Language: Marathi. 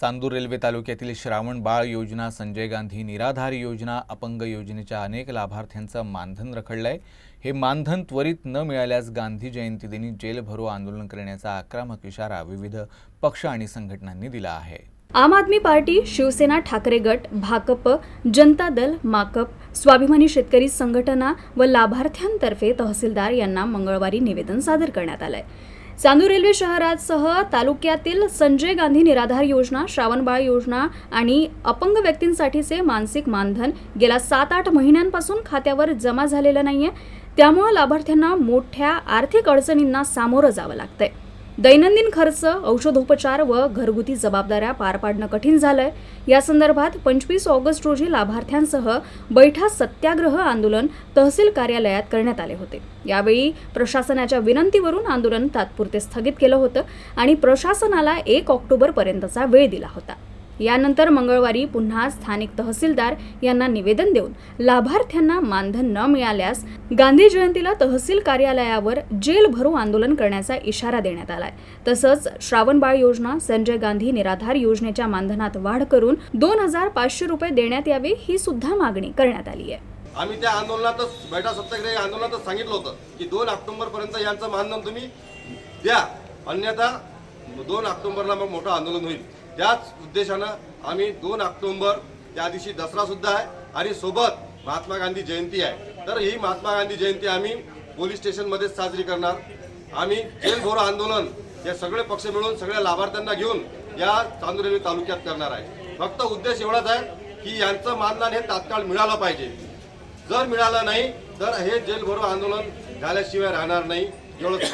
चांदूर रेल्वे तालुक्यातील श्रावण बाळ योजना संजय गांधी निराधार योजना अपंग योजनेच्या अनेक लाभार्थ्यांचं मानधन रखडलंय. हे मानधन त्वरित न मिळाल्यास गांधी जयंतीदिनी जेल भरो आंदोलन करण्याचा आक्रमक इशारा विविध पक्ष आणि संघटनांनी दिला आहे. आम आदमी पार्टी शिवसेना ठाकरे गट भाकप जनता दल माकप स्वाभिमानी शेतकरी संघटना व लाभार्थ्यांतर्फे तहसीलदार यांना मंगळवारी निवेदन सादर करण्यात आलंय. चांदूर रेल्वे शहरासह तालुक्यातील संजय गांधी निराधार योजना श्रावणबाळ योजना आणि अपंग व्यक्तींसाठीचे मानसिक मानधन गेल्या सात आठ महिन्यांपासून खात्यावर जमा झालेलं नाहीये. त्यामुळे लाभार्थ्यांना मोठ्या आर्थिक अडचणींना सामोरं जावं लागतंय. दैनंदिन खर्च औषधोपचार व घरगुती जबाबदाऱ्या पार पाडणं कठीण झालंय. या संदर्भात पंचवीस ऑगस्ट रोजी लाभार्थ्यांसह बैठा सत्याग्रह आंदोलन तहसील कार्यालयात करण्यात आले होते. यावेळी प्रशासनाच्या विनंतीवरून आंदोलन तात्पुरते स्थगित केलं होतं आणि प्रशासनाला एक ऑक्टोबरपर्यंतचा वेळ दिला होता. यानंतर मंगळवारी पुन्हा स्थानिक तहसीलदार यांना निवेदन देऊन लाभार्थ्यांना मानधन न मिळाल्यास गांधी जयंतीला तहसील कार्यालयावर जेल भरू आंदोलन करण्याचा इशारा देण्यात आलाय. तसंच श्रावणबाळ योजना संजय गांधी निराधार योजनेच्या मानधनात वाढ करून दोन हजार पाचशे रुपये देण्यात यावे ही सुद्धा मागणी करण्यात आली आहे. आम्ही त्या आंदोलनातच बैठा सत्याग्रह आंदोलनातच सांगितलं होतं की दोन ऑक्टोबर पर्यंत यांचं मानधन तुम्ही द्या. अन्यथा दोन ऑक्टोबरला मग मोठं आंदोलन होईल. त्याच उद्देशानं आम्ही दोन ऑक्टोबर त्या दिवशी दसरासुद्धा आहे आणि सोबत महात्मा गांधी जयंती आहे. तर ही महात्मा गांधी जयंती आम्ही पोलीस स्टेशनमध्येच साजरी करणार. आम्ही जेल भोरो आंदोलन हे सगळे पक्ष मिळून सगळ्या लाभार्थ्यांना घेऊन या चांदूर तालुक्यात करणार आहे. फक्त उद्देश एवढाच आहे की यांचं मानधन हे तात्काळ मिळालं पाहिजे. जर मिळालं नाही तर हे जेल भरो आंदोलन झाल्याशिवाय राहणार नाही. एवढंच.